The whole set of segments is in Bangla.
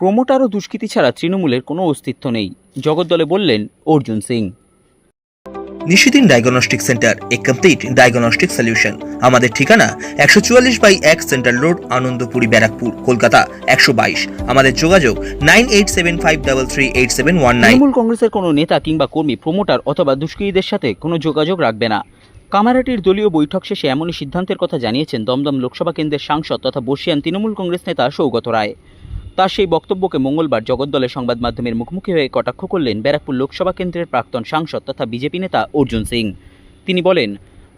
প্রমোটার ও দুষ্কৃতী ছাড়া তৃণমূলের কোনো অস্তিত্ব নেই জগদ্দলে বললেন Arjun Singh. Nishidin diagnostic centre a complete diagnostic solution আমাদের ঠিকানা একশো চুয়াল্লিশ বাই এক সেন্ট্রাল রোড আনন্দপুরি ব্যারাকপুর কলকাতা একশো বাইশ। আমাদের যোগাযোগ nine eight seven five double three eight seven one nine. Trinamool কংগ্রেসের কোনো নেতা কিংবা কর্মী প্রমোটার অথবা দুষ্কৃতীদের সাথে কোনো যোগাযোগ রাখবে না। কামারাটির দলীয় বৈঠক শেষে এমনই সিদ্ধান্তের কথা জানিয়েছেন দমদম লোকসভা কেন্দ্রের সাংসদ তথা বর্ষিয়ান তৃণমূল কংগ্রেস নেতা সৌগত রায়। তার সেই বক্তব্যকে মঙ্গলবার জগদ্দলের সংবাদ মাধ্যমের মুখোমুখি হয়ে কটাক্ষ করলেন ব্যারাকপুর লোকসভা কেন্দ্রের প্রাক্তন সাংসদ তথা বিজেপি নেতা অর্জুন সিং। তিনি বলেন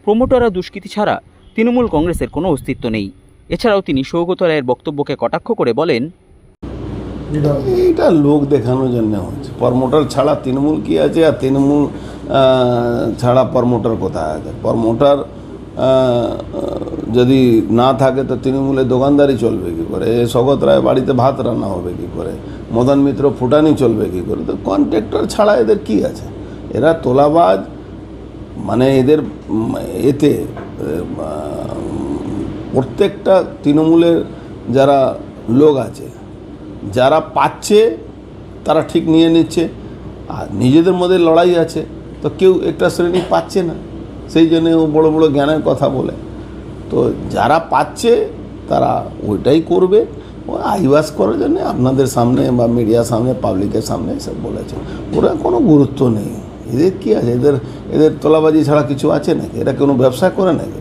প্রমোটার আর দুষ্কৃতী ছাড়া তৃণমূল কংগ্রেসের কোনো অস্তিত্ব নেই। এছাড়াও তিনি সৌগত রায়ের বক্তব্যকে কটাক্ষ করে বলেন, এটা লোক দেখানোর জন্য হচ্ছে। প্রমোটার ছাড়া তৃণমূল কি আছে আর তৃণমূল ছাড়া প্রমোটার কোথায় আছে? প্রমোটার যদি না থাকে তো তৃণমূলের দোকানদারি চলবে কি করে? এ স্বগত রায় বাড়িতে ভাত রান্না হবে কি করে? মদন মিত্র ফুটানি চলবে কি করে? তো কন্ট্রাক্টর ছাড়া এদের কি আছে? এরা তোলাবাজ মানে এদের এতে প্রত্যেকটা তৃণমূলের যারা লোক আছে, যারা পাচ্ছে, তারা ঠিক নিয়ে নিচ্ছে। আর নিজেদের মধ্যে লড়াই আছে, তো কেউ একটা শ্রেণি পাচ্ছে না। সেই জন্য ও বড় বড় জ্ঞানের কথা বলে। তো যারা পাচ্ছে তারা ওইটাই করবে। ও আইওয়াস করার জন্য আপনাদের সামনে বা মিডিয়ার সামনে পাবলিকের সামনে এসব বলেছে। ওরা কোনো গুরুত্ব নেই। এদের কি আছে? এদের এদের তোলাবাজি ছাড়া কিছু আছে নাকি? এরা কোনো ব্যবসা করে নাকি?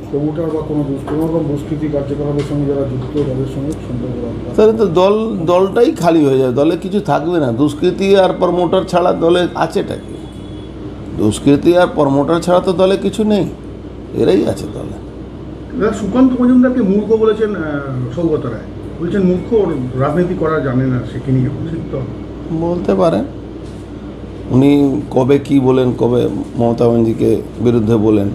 তাহলে তো দল দলটাই খালি হয়ে যাবে। দলে কিছু থাকবে না। দুষ্কৃতি আর প্রমোটার ছাড়া দলে আছেটা কি? দুষ্কৃতি আর প্রমোটার ছাড়া তো দলে কিছু নেই। এরাই আছে দলে। সুকান্ত মজুমদারকে মূর্খ বলেছেন সৌগত রায়। বলছেন, মূর্খ রাজনীতি করা জানে না, সে কি নিয়ে তো বলতে পারেন। উনি কবে কি বলেন, কবে মমতা ব্যানার্জিকে বিরুদ্ধে বলেন,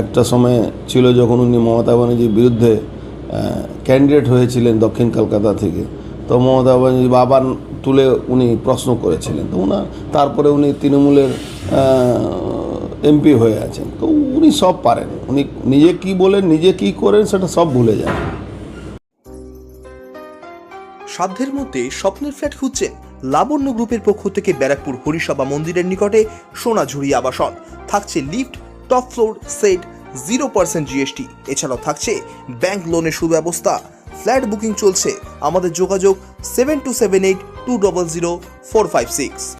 একটা সময় ছিল যখন উনি মমতা ব্যানার্জির বিরুদ্ধে ক্যান্ডিডেট হয়েছিলেন দক্ষিণ কলকাতা থেকে। তো মমতা ব্যানার্জি বাবার তুলে উনি প্রশ্ন করেছিলেন। তো উনার, তারপরে উনি তৃণমূলের এমপি হয়ে আছেন। তো উনি সব পারেন। উনি নিজে কি বলেন, নিজে কি করেন, সেটা সব ভুলে যান। সাধ্যের মধ্যে স্বপ্নের ফ্ল্যাট খুঁজছেন লাবণ্য গ্রুপের পক্ষ থেকে ব্যারাকপুর হরিসভা মন্দিরের নিকটে সোনাঝুরি আবাসন। থাকছে lift, top floor, set, zero percent GST. এছাড়াও থাকছে ব্যাংক লোনের সুব্যবস্থা। ফ্ল্যাট বুকিং চলছে। আমাদের যোগাযোগ seven two seven eight two double zero four five six.